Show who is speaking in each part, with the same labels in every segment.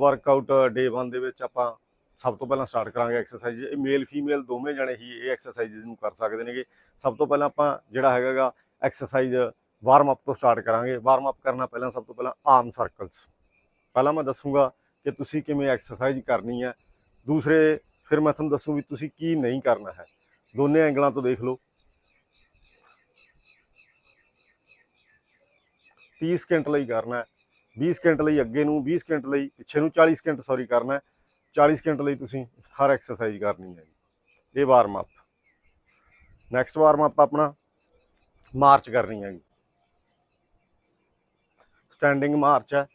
Speaker 1: Workout ਡੇ 1 ਦੇ ਵਿੱਚ ਆਪਾਂ ਸਭ ਤੋਂ ਪਹਿਲਾਂ ਸਟਾਰਟ ਕਰਾਂਗੇ ਐਕਸਰਸਾਈਜ਼ ਇਹ ਮੇਲ ਫੀਮੇਲ ਦੋਵੇਂ ਜਣੇ ਹੀ ਇਹ ਐਕਸਰਸਾਈਜ਼ ਨੂੰ ਕਰ ਸਕਦੇ ਨੇਗੇ। ਸਭ ਤੋਂ ਪਹਿਲਾਂ ਆਪਾਂ ਜਿਹੜਾ ਹੈਗਾਗਾ ਐਕਸਰਸਾਈਜ਼ ਵਾਰਮ ਅਪ ਤੋਂ ਸਟਾਰਟ ਕਰਾਂਗੇ। ਵਾਰਮ ਅਪ ਕਰਨਾ ਪਹਿਲਾਂ ਸਭ ਤੋਂ ਪਹਿਲਾਂ ਆਰਮ ਸਰਕਲਸ ਪਹਿਲਾਂ ਮੈਂ ਦੱਸੂਗਾ ਕਿ ਤੁਸੀਂ ਕਿਵੇਂ ਐਕਸਰਸਾਈਜ਼ ਕਰਨੀ ਹੈ। ਦੂਸਰੇ ਫਿਰ ਮੈਂ ਤੁਹਾਨੂੰ ਦੱਸੂ ਵੀ ਤੁਸੀਂ ਕੀ ਨਹੀਂ ਕਰਨਾ ਹੈ। ਦੋਨੇ ਐਂਗਲਾਂ ਤੋਂ ਦੇਖ ਲਓ। 30 ਸਕਿੰਟ ਲਈ ਕਰਨਾ ਹੈ। 20 ਸਕਿੰਟ ਲਈ ਅੱਗੇ ਨੂੰ 20 ਸਕਿੰਟ ਲਈ ਪਿੱਛੇ ਨੂੰ 40 ਸਕਿੰਟ ਸੌਰੀ ਕਰਨਾ ਹੈ। 40 ਸਕਿੰਟ ਲਈ ਤੁਸੀਂ ਹਰ ਐਕਸਰਸਾਈਜ਼ ਕਰਨੀ ਹੈ ਜੀ। ਇਹ warm up next warm up ਆਪਣਾ ਮਾਰਚ ਕਰਨੀ ਹੈ ਜੀ। ਸਟੈਂਡਿੰਗ ਮਾਰਚ ਹੈ।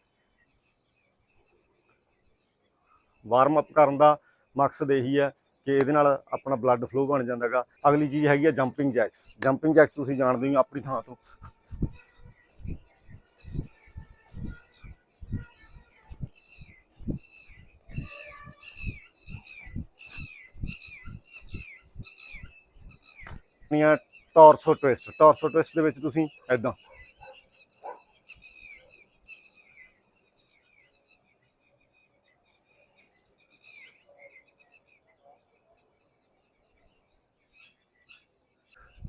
Speaker 1: ਵਾਰਮ ਅਪ ਕਰਨ ਦਾ ਮਕਸਦ ਇਹੀ ਹੈ ਕਿ ਇਹਦੇ ਨਾਲ ਆਪਣਾ ਬਲੱਡ ਫਲੋ ਬਣ ਜਾਂਦਾਗਾ। ਅਗਲੀ ਚੀਜ਼ ਹੈਗੀ ਹੈ ਜੰਪਿੰਗ ਜੈਕਸ ਜੰਪਿੰਗ ਜੈਕਸ ਤੁਸੀਂ ਜਾਣਦੇ ਹੋ ਆਪਣੀ ਥਾਂ ਤੋਂ। ਆਪਣੀਆਂ ਟੌਰਸੋ ਟਵਿਸਟ ਟੌਰਸੋ ਟਵਿਸਟ ਦੇ ਵਿੱਚ ਤੁਸੀਂ ਐਦਾਂ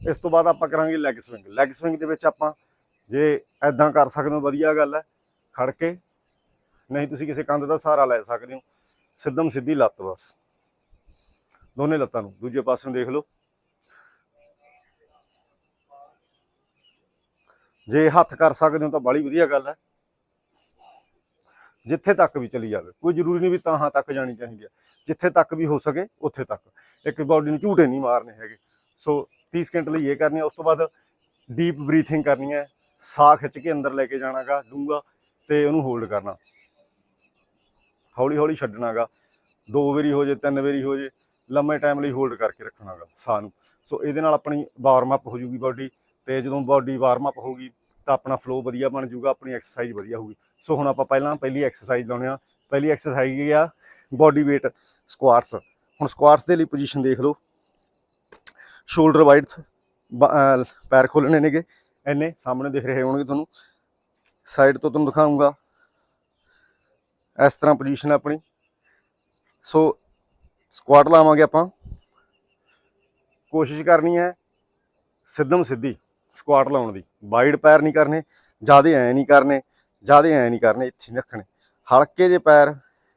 Speaker 1: ਇਸ ਤੋਂ ਬਾਅਦ ਆਪਾਂ ਕਰਾਂਗੇ ਲੈਗ ਸਵਿੰਗ ਲੈਗ ਸਵਿੰਗ ਦੇ ਵਿੱਚ ਆਪਾਂ ਜੇ ਐਦਾਂ ਕਰ ਸਕਦੇ ਹੋ, ਵਧੀਆ ਗੱਲ ਹੈ। ਖੜ ਕੇ, ਨਹੀਂ ਤੁਸੀਂ ਕਿਸੇ ਕੰਧ ਦਾ ਸਹਾਰਾ ਲੈ ਸਕਦੇ ਹੋ। ਸਿੱਧਮ ਸਿੱਧੀ ਲੱਤ ਬਸ। ਦੋਨੇ ਲੱਤਾਂ ਨੂੰ, ਦੂਜੇ ਪਾਸੇ ਨੂੰ ਦੇਖ ਲਓ। ਜੇ ਹੱਥ ਕਰ ਸਕਦੇ ਹੋ ਤਾਂ ਬੜੀ ਵਧੀਆ ਗੱਲ ਹੈ। ਜਿੱਥੇ ਤੱਕ ਵੀ ਚਲੀ ਜਾਵੇ, ਕੋਈ ਜ਼ਰੂਰੀ ਨਹੀਂ ਵੀ ਤਾਹਾਂ ਤੱਕ ਜਾਣੀ ਚਾਹੀਦੀ ਹੈ। ਜਿੱਥੇ ਤੱਕ ਵੀ ਹੋ ਸਕੇ, ਉੱਥੇ ਤੱਕ। ਇੱਕ ਬਾਡੀ ਨੂੰ ਝੂਟੇ ਨਹੀਂ ਮਾਰਨੇ ਹੈਗੇ। ਸੋ 30 ਸਕਿੰਟ ਲਈ ਇਹ ਕਰਨੀ ਹੈ, ਉਸ ਤੋਂ ਬਾਅਦ ਡੀਪ ਬਰੀਥਿੰਗ ਕਰਨੀ ਹੈ। ਸਾਹ ਖਿੱਚ ਕੇ ਅੰਦਰ ਲੈ ਕੇ ਜਾਣਾਗਾ ਡੂੰਗਾ ਤੇ ਉਹਨੂੰ ਹੋਲਡ ਕਰਨਾ। ਹੌਲੀ ਹੌਲੀ ਛੱਡਣਾਗਾ। ਦੋ ਵਾਰੀ ਹੋ ਜੇ, ਤਿੰਨ ਵਾਰੀ ਹੋ ਜੇ, ਲੰਮੇ ਟਾਈਮ ਲਈ ਹੋਲਡ ਕਰਕੇ ਰੱਖਣਾਗਾ ਸਾਹ ਨੂੰ। ਸੋ ਇਹਦੇ ਨਾਲ ਆਪਣੀ ਵਾਰਮ ਅਪ ਹੋ ਜੂਗੀ ਬਾਡੀ ਤੇ ਜਦੋਂ ਬਾਡੀ ਵਾਰਮ ਅਪ ਹੋਊਗੀ ਤਾਂ ਆਪਣਾ ਫਲੋ ਵਧੀਆ ਬਣ ਜਾਊਗਾ, ਆਪਣੀ ਐਕਸਰਸਾਈਜ਼ ਵਧੀਆ ਹੋਊਗੀ। ਸੋ ਹੁਣ ਆਪਾਂ ਪਹਿਲਾਂ ਪਹਿਲੀ ਐਕਸਰਸਾਈਜ਼ ਲਾਉਣੇ ਆ ਪਹਿਲੀ ਐਕਸਰਸਾਈਜ਼ ਇਹ ਆ? ਬਾਡੀ weight ਸਕੁਆਟਸ ਹੁਣ ਸਕੁਆਟਸ ਦੇ ਲਈ ਪੋਜੀਸ਼ਨ ਦੇਖ ਲਓ। ਸ਼ੋਲਡਰ ਵਾਈਡ ਪੈਰ ਖੋਲਣੇ ਨੇਗੇ। ਇੰਨੇ ਸਾਹਮਣੇ ਦਿਖ ਰਹੇ ਹੋਣਗੇ ਤੁਹਾਨੂੰ। ਸਾਈਡ ਤੋਂ ਤੁਹਾਨੂੰ ਦਿਖਾਉਂਗਾ ਇਸ ਤਰ੍ਹਾਂ ਪੋਜੀਸ਼ਨ ਆਪਣੀ। ਸੋ ਸਕੁਆਟ ਲਾਵਾਂਗੇ ਆਪਾਂ। ਕੋਸ਼ਿਸ਼ ਕਰਨੀ ਹੈ ਸਿੱਧਮ ਸਿੱਧੀ। ਸਕੁਆਟ ਲਾਉਣ ਦੀ। ਵਾਈਡ ਪੈਰ ਨਹੀਂ ਕਰਨੇ, ਜਿਆਦੇ ਐ ਨਹੀਂ ਕਰਨੇ, ਜਿਆਦੇ ਐ ਨਹੀਂ ਕਰਨੇ, ਇੱਥੇ ਨਹੀਂ ਰੱਖਣੇ। ਹਲਕੇ ਜੇ ਪੈਰ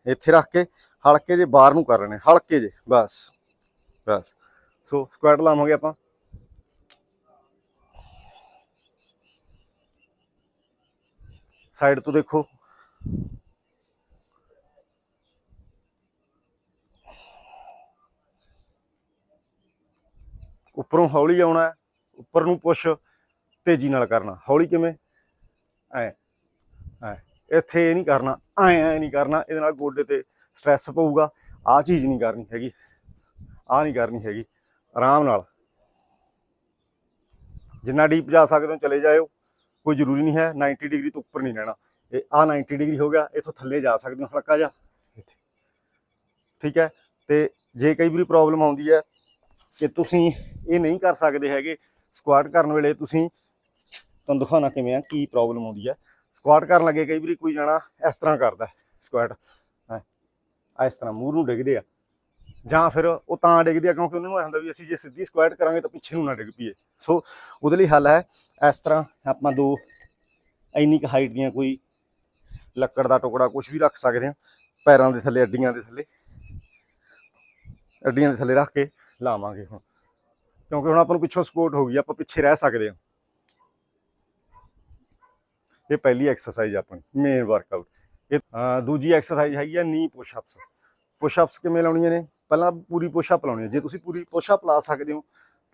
Speaker 1: ਇੱਥੇ ਰੱਖ ਕੇ, ਹਲਕੇ ਜੇ ਬਾਹਰ ਨੂੰ ਕਰ ਲੈਣੇ, ਹਲਕੇ ਜੇ ਬਸ ਬਸ। ਸੋ ਸਕੁਆਟ ਲਾਵਾਂਗੇ ਆਪਾਂ। ਸਾਈਡ ਤੋਂ ਦੇਖੋ। ਉੱਪਰੋਂ ਹੌਲੀ ਆਉਣਾ, ਉੱਪਰ ਨੂੰ ਪੁਸ਼ ਤੇਜ਼ੀ ਨਾਲ ਕਰਨਾ। ਹੌਲੀ ਕਿਵੇਂ? ਐ ਐ। ਇੱਥੇ ਇਹ ਨਹੀਂ ਕਰਨਾ, ਐ ਐ ਨਹੀਂ ਕਰਨਾ। ਇਹਦੇ ਨਾਲ ਗੋਡੇ ਤੇ ਸਟ੍ਰੈਸ ਪਊਗਾ। ਆਹ ਚੀਜ਼ ਨਹੀਂ ਕਰਨੀ ਹੈਗੀ। ਆਹ ਨਹੀਂ ਕਰਨੀ ਹੈਗੀ। ਆਰਾਮ ਨਾਲ। ਜਿੰਨਾ ਡੀਪ ਜਾ ਸਕਦੇ ਹੋ, ਚਲੇ ਜਾਇਓ। ਕੋਈ ਜ਼ਰੂਰੀ ਨਹੀਂ ਹੈ। 90 ਡਿਗਰੀ ਤੋਂ ਉੱਪਰ ਨਹੀਂ ਰਹਿਣਾ। ਇਹ ਆ 90 ਡਿਗਰੀ ਹੋ ਗਿਆ। ਇਥੋਂ ਥੱਲੇ ਜਾ ਸਕਦੇ ਹੋ, ਹਲਕਾ ਜਿਹਾ। ਇੱਥੇ। ਠੀਕ ਹੈ? ਤੇ ਜੇ ਕਈ ਵਾਰੀ ਪ੍ਰੋਬਲਮ ਆਉਂਦੀ ਹੈ ਕਿ ਤੁਸੀਂ ਇਹ ਨਹੀਂ ਕਰ ਸਕਦੇ ਹੈਗੇ ਸਕੁਆਟ ਕਰਨ ਵੇਲੇ ਤੁਸੀਂ ਤੁਹਾਨੂੰ ਦਿਖਾਉਣਾ ਕਿਵੇਂ ਆ, ਕੀ ਪ੍ਰੋਬਲਮ ਆਉਂਦੀ ਹੈ ਸਕੁਆਟ ਕਰਨ ਲੱਗੇ ਕਈ ਵਾਰੀ ਕੋਈ ਜਾਣਾ ਇਸ ਤਰ੍ਹਾਂ ਕਰਦਾ ਸਕੁਆਟ ਇਸ ਤਰ੍ਹਾਂ ਮੂਰ ਨੂੰ ਡਿੱਗਦੇ ਆ। ਜਾਂ ਫਿਰ ਉਹ ਤਾਂ ਡਿੱਗਦੇ ਆ ਕਿਉਂਕਿ ਉਹਨਾਂ ਨੂੰ ਇਹ ਹੁੰਦਾ ਵੀ ਅਸੀਂ ਜੇ ਸਿੱਧੀ ਸਕੁਆਟ ਕਰਾਂਗੇ ਤਾਂ ਪਿੱਛੇ ਨੂੰ ਨਾ ਡਿੱਗ ਪਈਏ। ਸੋ ਉਹਦੇ ਲਈ ਹੱਲ ਹੈ ਇਸ ਤਰ੍ਹਾਂ ਆਪਾਂ ਦੋ, ਇੰਨੀ ਕੁ ਹਾਈਟ ਦੀਆਂ ਕੋਈ ਲੱਕੜ ਦਾ ਟੁਕੜਾ ਕੁਝ ਵੀ ਰੱਖ ਸਕਦੇ ਆ ਪੈਰਾਂ ਦੇ ਥੱਲੇ, ਅੱਡੀਆਂ ਦੇ ਥੱਲੇ। ਅੱਡੀਆਂ ਦੇ ਥੱਲੇ ਰੱਖ ਕੇ ਲਾਵਾਂਗੇ ਹੁਣ। ਕਿਉਂਕਿ ਹੁਣ ਆਪਾਂ ਨੂੰ ਪਿੱਛੋਂ ਸਪੋਰਟ ਹੋ ਗਈ ਆਪਾਂ ਪਿੱਛੇ ਰਹਿ ਸਕਦੇ ਹਾਂ। ਇਹ ਪਹਿਲੀ ਐਕਸਰਸਾਈਜ਼ ਆਪਣੀ ਮੇਨ ਵਰਕਆਊਟ ਇਹ ਦੂਜੀ ਐਕਸਰਸਾਈਜ਼ ਹੈਗੀ ਆ ਨੀ ਪੁਸ਼ ਅਪਸ ਪੁਸ਼ ਅਪਸ ਕਿਵੇਂ ਲਾਉਣੀਆਂ ਨੇ? ਪਹਿਲਾਂ ਪੂਰੀ ਪੁਸ਼ ਅਪ ਲਾਉਣੀ ਹੈ ਜੇ ਤੁਸੀਂ ਪੂਰੀ ਪੁਸ਼ ਅਪ ਲਾ ਸਕਦੇ ਹੋ,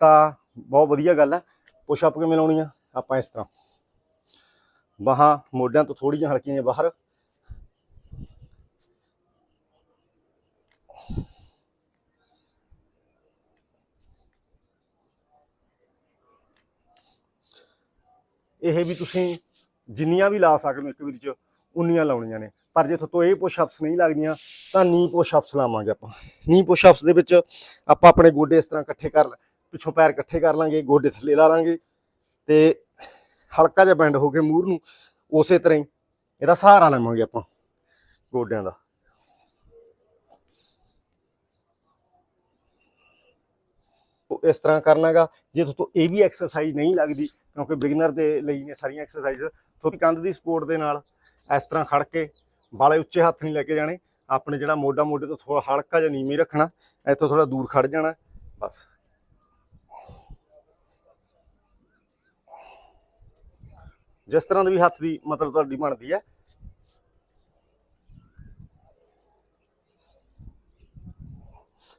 Speaker 1: ਤਾਂ ਬਹੁਤ ਵਧੀਆ ਗੱਲ ਹੈ ਪੁਸ਼ ਅਪ ਕਿਵੇਂ ਲਾਉਣੀ ਆ? ਆਪਾਂ ਇਸ ਤਰ੍ਹਾਂ। ਬਾਹਾਂ ਮੋਢਿਆਂ ਤੋਂ ਥੋੜੀਆਂ ਜਿਹੀਆਂ ਹਲਕੀਆਂ ਬਾਹਰ। ਇਹ ਵੀ ਤੁਸੀਂ ਜਿੰਨੀਆਂ ਵੀ ਲਾ ਸਕਦੇ ਹੋ ਇੱਕ ਵੀਰ ਚ, ਉਨੀਆਂ ਲਾਉਣੀਆਂ ਨੇ। ਪਰ ਜੇ ਤੋਂ ਇਹ ਪੁਸ਼ ਅਪਸ ਨਹੀਂ ਲੱਗਦੀਆਂ, ਤਾਂ ਨੀ ਪੁਸ਼ ਅਪਸ ਲਾਵਾਂਗੇ ਆਪਾਂ। ਨੀ ਪੁਸ਼ ਅਪਸ ਦੇ ਵਿੱਚ ਆਪਾਂ ਆਪਣੇ ਗੋਡੇ ਇਸ ਤਰ੍ਹਾਂ ਇਕੱਠੇ ਕਰ ਪਿੱਛੋਂ ਪੈਰ ਇਕੱਠੇ ਕਰ ਲਾਂਗੇ, ਗੋਡੇ ਥੱਲੇ ਲਾ ਲਾਂਗੇ ਤੇ ਹਲਕਾ ਜਿਹਾ ਬੈਂਡ ਹੋ ਕੇ ਮੂਰ ਨੂੰ ਉਸੇ ਤਰ੍ਹਾਂ ਹੀ ਇਹਦਾ ਸਹਾਰਾ ਲਵਾਂਗੇ ਆਪਾਂ ਗੋਡਿਆਂ ਦਾ। ਇਸ ਤਰ੍ਹਾਂ ਕਰਨਾਗਾ ਜੇ ਤੁਹਾਨੂੰ ਇਹ ਵੀ ਐਕਸਰਸਾਈਜ਼ ਨਹੀਂ ਲੱਗਦੀ, ਕਿਉਂਕਿ ਬਿਗਨਰ ਦੇ ਲਈ ਨੇ ਸਾਰੀਆਂ ਐਕਸਰਸਾਈਜ਼ ਤੁਹਾਡੀ ਕੰਧ ਦੀ ਸਪੋਰਟ ਦੇ ਨਾਲ ਇਸ ਤਰ੍ਹਾਂ ਖੜ ਕੇ ਬਾਲੇ ਉੱਚੇ ਹੱਥ ਨਹੀਂ ਲੈ ਕੇ ਜਾਣੇ। ਆਪਣੇ ਜਿਹੜਾ ਮੋਢਾ, ਮੋਢੇ ਤੋਂ ਥੋੜਾ ਹਲਕਾ ਜਿਹਾ ਨੀਵੀਂ ਰੱਖਣਾ, ਇੱਥੋਂ ਥੋੜਾ ਦੂਰ ਖੜ ਜਾਣਾ, ਬਸ। ਜਿਸ ਤਰ੍ਹਾਂ ਦੀ ਵੀ ਹੱਥ ਦੀ ਮਤਲਬ ਤੁਹਾਡੀ ਬਣਦੀ ਹੈ।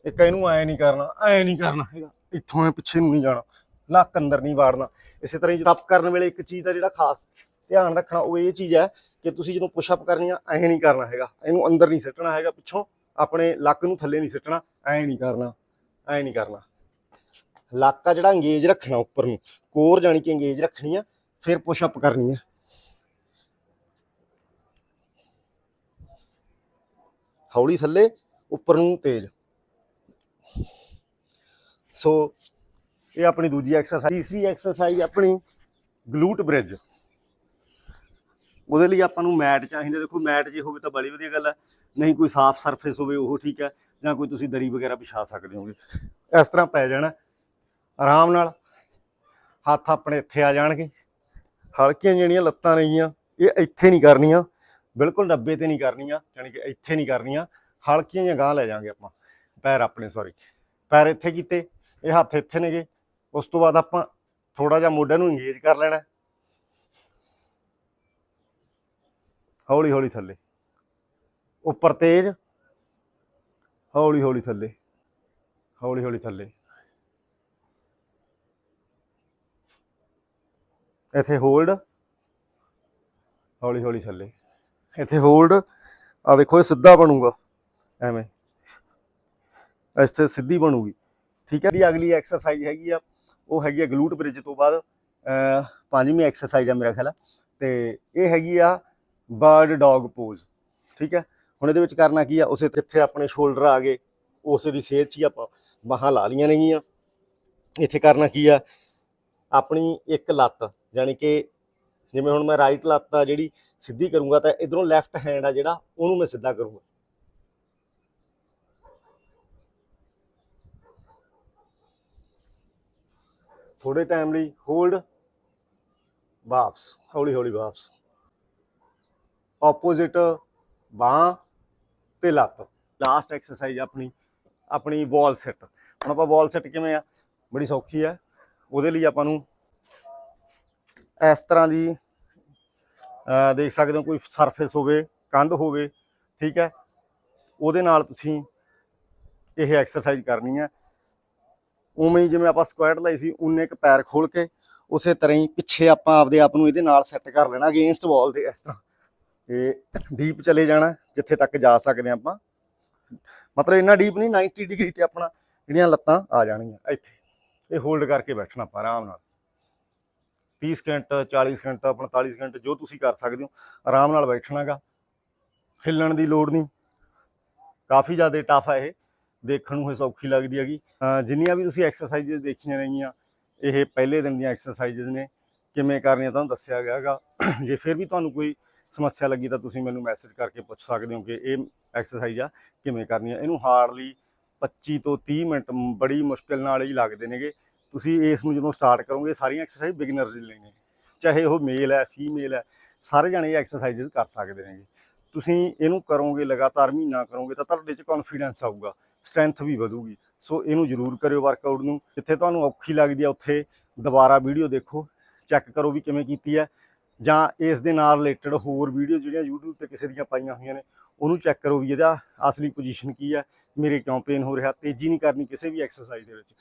Speaker 1: ਇੱਕ ਇਹਨੂੰ ਐ ਨਹੀਂ ਕਰਨਾ, ਐ ਨਹੀਂ ਕਰਨਾ ਹੈਗਾ। ਇੱਥੋਂ ਐ ਪਿੱਛੇ ਨੂੰ ਨਹੀਂ ਜਾਣਾ। ਲੱਕ ਅੰਦਰ ਨਹੀਂ ਵਾੜਨਾ। ਇਸੇ ਤਰ੍ਹਾਂ ਹੀ ਟੱਪ ਕਰਨ ਵੇਲੇ ਇੱਕ ਚੀਜ਼ ਦਾ ਜਿਹੜਾ ਖਾਸ ਧਿਆਨ ਰੱਖਣਾ ਉਹ ਇਹ ਚੀਜ਼ ਹੈ ਕਿ ਤੁਸੀਂ ਜਦੋਂ ਪੁਸ਼ ਅਪ ਕਰਨੀ ਆ, ਐਂ ਨਹੀਂ ਕਰਨਾ ਹੈਗਾ। ਇਹਨੂੰ ਅੰਦਰ ਨਹੀਂ ਸਿੱਟਣਾ ਹੈਗਾ, ਪਿੱਛੋਂ ਆਪਣੇ ਲੱਕ ਨੂੰ ਥੱਲੇ ਨਹੀਂ ਸਿੱਟਣਾ, ਐਂ ਨਹੀਂ ਕਰਨਾ, ਐਂ ਨਹੀਂ ਕਰਨਾ। ਲੱਕ ਆ ਜਿਹੜਾ ਅੰਗੇਜ ਰੱਖਣਾ ਉੱਪਰ ਨੂੰ, ਕੋਰ ਜਾਣੀ ਕਿ ਅੰਗੇਜ ਰੱਖਣੀ ਆ, ਫਿਰ ਪੁਸ਼ ਅਪ ਕਰਨੀ ਆ। ਹੌਲੀ ਥੱਲੇ, ਉੱਪਰ ਨੂੰ ਤੇਜ਼। ਸੋ ਇਹ ਆਪਣੀ ਦੂਜੀ ਐਕਸਰਸਾਈਜ਼ ਤੀਸਰੀ ਐਕਸਰਸਾਈਜ਼ ਆਪਣੀ ਗਲੂਟ ਬ੍ਰਿਜ ਉਹਦੇ ਲਈ ਆਪਾਂ ਨੂੰ ਮੈਟ ਚਾਹੀਦਾ ਦੇਖੋ, ਮੈਟ ਜੇ ਹੋਵੇ ਤਾਂ ਬੜੀ ਵਧੀਆ ਗੱਲ ਹੈ ਨਹੀਂ, ਕੋਈ ਸਾਫ਼ ਸਰਫੇਸ ਹੋਵੇ, ਉਹ ਠੀਕ ਹੈ ਜਾਂ ਕੋਈ ਤੁਸੀਂ ਦਰੀ ਵਗੈਰਾ ਵਿਛਾ ਸਕਦੇ ਹੋਗੇ। ਇਸ ਤਰ੍ਹਾਂ ਪੈ ਜਾਣਾ। ਆਰਾਮ ਨਾਲ ਹੱਥ ਆਪਣੇ ਇੱਥੇ ਆ ਜਾਣਗੇ। ਹਲਕੀਆਂ ਜਿਹੜੀਆਂ ਲੱਤਾਂ ਨੇਗੀਆਂ ਇਹ ਇੱਥੇ ਨਹੀਂ ਕਰਨੀਆਂ। ਬਿਲਕੁਲ ਡੱਬੇ ਤੇ ਨਹੀਂ ਕਰਨੀਆਂ। ਯਾਨੀ ਕਿ ਇੱਥੇ ਨਹੀਂ ਕਰਨੀਆਂ। ਹਲਕੀਆਂ ਜਿਹੀਆਂ ਗਾਂ ਲੈ ਜਾਾਂਗੇ ਆਪਾਂ। ਪੈਰ ਆਪਣੇ ਸੌਰੀ ਪੈਰ ਇੱਥੇ ਕੀਤੇ। ਇਹ ਹੱਥ ਇੱਥੇ ਨੇਗੇ। ਉਸ ਤੋਂ ਬਾਅਦ ਆਪਾਂ ਥੋੜਾ ਜਿਹਾ ਮੋਢਿਆਂ ਨੂੰ ਇੰਗੇਜ ਕਰ ਲੈਣਾ। ਹੌਲੀ ਹੌਲੀ ਥੱਲੇ। ਉੱਪਰ ਤੇਜ਼, ਹੌਲੀ ਹੌਲੀ ਥੱਲੇ, ਹੌਲੀ ਹੌਲੀ ਥੱਲੇ। ਇੱਥੇ ਹੋਲਡ ਹੌਲੀ ਹੌਲੀ ਥੱਲੇ। ਇੱਥੇ ਹੋਲਡ ਆ ਦੇਖੋ ਇਹ ਸਿੱਧਾ ਬਣੂਗਾ, ਐਵੇਂ। ਇੱਥੇ ਸਿੱਧੀ ਬਣੂਗੀ। ਠੀਕ ਹੈ ਜੀ ਅਗਲੀ ਐਕਸਰਸਾਈਜ਼ ਹੈਗੀ ਆ, ਉਹ ਹੈਗੀ ਆ ਗਲੂਟ ਬ੍ਰਿਜ ਤੋਂ ਬਾਅਦ ਪੰਜਵੀਂ ਐਕਸਰਸਾਈਜ਼ ਆ ਮੇਰਾ ਖਿਆਲ ਆ। ਤੇ ਇਹ ਹੈਗੀ ਆ ਬਰਡ ਡੌਗ ਪੋਜ਼ ਠੀਕ ਹੈ? ਹੁਣ ਇਹਦੇ ਵਿੱਚ ਕਰਨਾ ਕੀ ਆ? ਉਸੇ ਕਿੱਥੇ ਆਪਣੇ ਸ਼ੋਲਡਰ ਆ ਗਏ, ਉਸੇ ਦੀ ਸੇਧ 'ਚ ਹੀ ਆਪਾਂ ਬਾਹਾਂ ਲਾ ਲੀਆਂ ਨੇਗੀਆਂ। ਇੱਥੇ ਕਰਨਾ ਕੀ ਆ? ਆਪਣੀ ਇੱਕ ਲੱਤ ਯਾਨੀ ਕਿ ਜਿਵੇਂ ਹੁਣ ਮੈਂ ਰਾਈਟ ਲੱਤ ਆ ਜਿਹੜੀ ਸਿੱਧੀ ਕਰੂੰਗਾ ਤਾਂ ਇਧਰੋਂ ਲੈਫਟ ਹੈਂਡ ਆ ਜਿਹੜਾ, ਉਹਨੂੰ ਮੈਂ ਸਿੱਧਾ ਕਰੂੰਗਾ। ਥੋੜੇ ਟਾਈਮ ਲਈ ਹੋਲਡ ਵਾਪਸ ਹੌਲੀ ਹੌਲੀ ਵਾਪਸ। ਆਪੋਜ਼ਿਟ ਬਾਹ ਤੇ ਲੱਤ। ਲਾਸਟ ਐਕਸਰਸਾਈਜ਼ ਆਪਣੀ ਆਪਣੀ ਵਾਲ ਸੈੱਟ ਹੁਣ ਆਪਾਂ ਵਾਲ ਸੈੱਟ ਕਿਵੇਂ ਆ? ਬੜੀ ਸੌਖੀ ਆ। ਉਹਦੇ ਲਈ ਆਪਾਂ ਨੂੰ ਇਸ ਤਰ੍ਹਾਂ ਦੀ ਦੇਖ ਸਕਦੇ ਹੋ, ਕੋਈ ਸਰਫੇਸ ਹੋਵੇ, ਕੰਧ ਹੋਵੇ, ਠੀਕ ਹੈ? ਉਹਦੇ ਨਾਲ ਤੁਸੀਂ ਇਹ ਐਕਸਰਸਾਈਜ਼ ਕਰਨੀ ਹੈ ਉਵੇਂ ਹੀ ਜਿਵੇਂ ਆਪਾਂ ਸਕੁਐਟ ਲਈ ਸੀ, ਉਨੇ ਇੱਕ ਪੈਰ ਖੋਲ ਕੇ, ਉਸੇ ਤਰ੍ਹਾਂ ਹੀ ਪਿੱਛੇ ਆਪਾਂ ਆਪਦੇ ਆਪ ਨੂੰ ਇਹਦੇ ਨਾਲ ਸੈੱਟ ਕਰ ਲੈਣਾ ਅਗੇਂਸਟ ਵਾਲ ਦੇ ਇਸ ਤਰ੍ਹਾਂ। ਇਹ ਡੀਪ ਚਲੇ ਜਾਣਾ, ਜਿੱਥੇ ਤੱਕ ਜਾ ਸਕਦੇ ਹਾਂ ਆਪਾਂ। ਮਤਲਬ ਇੰਨਾ ਡੀਪ ਨਹੀਂ 90 ਡਿਗਰੀ ਤੇ ਆਪਣਾ ਜਿਹੜੀਆਂ ਲੱਤਾਂ ਆ ਜਾਣਗੀਆਂ, ਇੱਥੇ। ਇਹ ਹੋਲਡ ਕਰਕੇ ਬੈਠਣਾ ਆਪਾਂ ਆਰਾਮ ਨਾਲ। 30 ਸਕਿੰਟ 40 ਸਕਿੰਟ 45 ਸਕਿੰਟ ਜੋ ਤੁਸੀਂ ਕਰ ਸਕਦੇ ਹੋ, ਆਰਾਮ ਨਾਲ ਬੈਠਣਾਗਾ। ਹਿੱਲਣ ਦੀ ਲੋੜ ਨਹੀਂ। ਕਾਫੀ ਜ਼ਿਆਦਾ ਟਫ ਹੈ ਇਹ। ਦੇਖਣ ਨੂੰ ਇਹ ਸੌਖੀ ਲੱਗਦੀ ਹੈਗੀ। ਜਿੰਨੀਆਂ ਵੀ ਤੁਸੀਂ ਐਕਸਰਸਾਈਜ਼ ਦੇਖੀਆਂ ਰਹੀਆਂ, ਇਹ ਪਹਿਲੇ ਦਿਨ ਦੀਆਂ ਐਕਸਰਸਾਈਜ਼ ਨੇ। ਕਿਵੇਂ ਕਰਨੀਆਂ, ਤੁਹਾਨੂੰ ਦੱਸਿਆ ਗਿਆ ਹੈਗਾ ਜੇ ਫਿਰ ਵੀ ਤੁਹਾਨੂੰ ਕੋਈ ਸਮੱਸਿਆ ਲੱਗੀ ਤਾਂ ਤੁਸੀਂ ਮੈਨੂੰ ਮੈਸੇਜ ਕਰਕੇ ਪੁੱਛ ਸਕਦੇ ਹੋ ਕਿ ਇਹ ਐਕਸਰਸਾਈਜ਼ ਆ ਕਿਵੇਂ ਕਰਨੀ ਆ? ਇਹਨੂੰ ਹਾਰਡਲੀ 25 ਤੋਂ 30 ਮਿੰਟ ਬੜੀ ਮੁਸ਼ਕਿਲ ਨਾਲ ਹੀ ਲੱਗਦੇ ਨੇਗੇ। ਤੁਸੀਂ ਇਸ ਨੂੰ ਜਦੋਂ ਸਟਾਰਟ ਕਰੋਗੇ, ਸਾਰੀਆਂ ਐਕਸਰਸਾਈਜ਼ ਬਿਗਨਰ ਦੇ ਲਈ ਨੇ। ਚਾਹੇ ਉਹ ਮੇਲ ਹੈ ਫੀਮੇਲ ਹੈ, ਸਾਰੇ ਜਣੇ ਇਹ ਐਕਸਰਸਾਈਜ਼ ਕਰ ਸਕਦੇ ਨੇਗੇ। ਤੁਸੀਂ ਇਹਨੂੰ ਕਰੋਗੇ, ਲਗਾਤਾਰ ਮਹੀਨਾ ਕਰੋਗੇ ਤਾਂ ਤੁਹਾਡੇ 'ਚ ਕੌਨਫੀਡੈਂਸ ਆਊਗਾ ਸਟਰੈਂਥ ਵੀ ਵਧੂਗੀ। ਸੋ ਇਹਨੂੰ ਜ਼ਰੂਰ ਕਰਿਓ ਵਰਕਆਊਟ ਨੂੰ। ਜਿੱਥੇ ਤੁਹਾਨੂੰ ਔਖੀ ਲੱਗਦੀ ਆ, ਉੱਥੇ ਦੁਬਾਰਾ ਵੀਡੀਓ ਦੇਖੋ ਚੈੱਕ ਕਰੋ ਵੀ ਕਿਵੇਂ ਕੀਤੀ ਹੈ। ਜਾਂ ਇਸ ਦੇ ਨਾਲ ਰਿਲੇਟਡ ਹੋਰ ਵੀਡੀਓ ਜਿਹੜੀਆਂ YouTube ਤੇ ਕਿਸੇ ਦੀਆਂ ਪਾਈਆਂ ਹੋਈਆਂ ਨੇ, ਉਹਨੂੰ ਚੈੱਕ ਕਰੋ ਵੀ ਇਹਦਾ ਅਸਲੀ ਪੋਜੀਸ਼ਨ ਕੀ ਹੈ, ਮੇਰੇ ਕਿਉਂ ਪੇਨ ਹੋ ਰਿਹਾ, ਤੇਜ਼ੀ ਨਹੀਂ ਕਰਨੀ ਕਿਸੇ ਵੀ ਐਕਸਰਸਾਈਜ਼ ਦੇ ਵਿੱਚ।